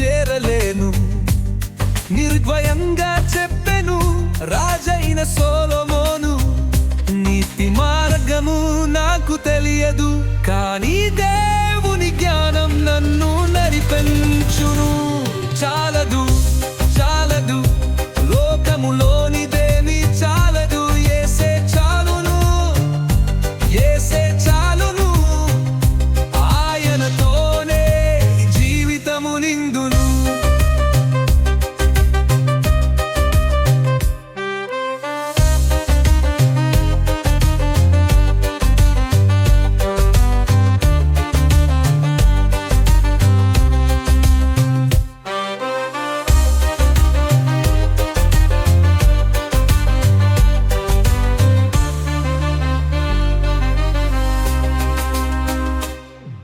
చేరలేను. నిర్భయంగా చెప్పెను రాజైన సోలమోను. నీతి మార్గము నాకు తెలియదు కానీ దేవుని జ్ఞానం నన్ను నడిపించును. చాలా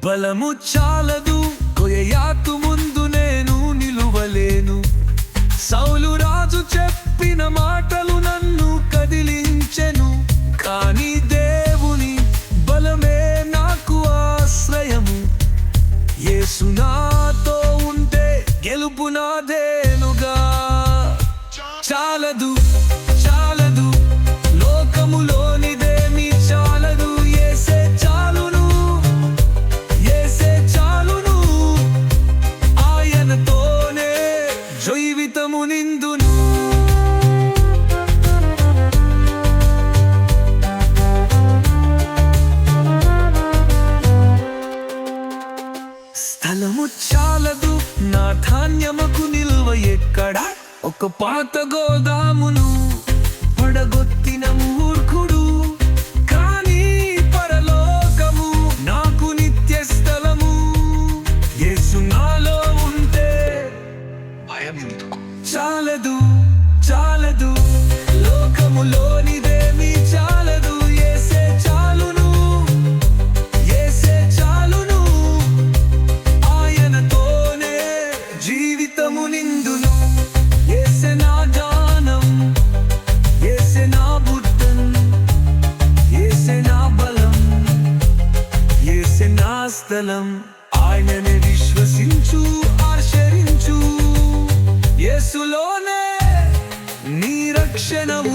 బలము చాలదు కొయ్యాకు ముందు నేను నిలువలేను. సౌలు రాజు చెప్పిన మాటలు నన్ను కదిలించెను. కానీ దేవుని బలమే నాకు ఆశ్రయము. యేసు నాతో ఉంటే గెలుపు నాదేనుగా. చాలదు. స్థలము చాలదు నా ధాన్యముకు నిల్వ ఎక్కడ? ఒక పాత గోదామును పడగొత్తిన మూర్ఖుడు. కానీ పరలోకము నాకు నిత్య స్థలము. యేసు నాలో ఉంటే భయం చాలదు చాలదు లోకములోనిదేమి ఏసే నా స్థలం ఆయననే విశ్వసించు ఆచరించు యేసులోనే నీ రక్షణము.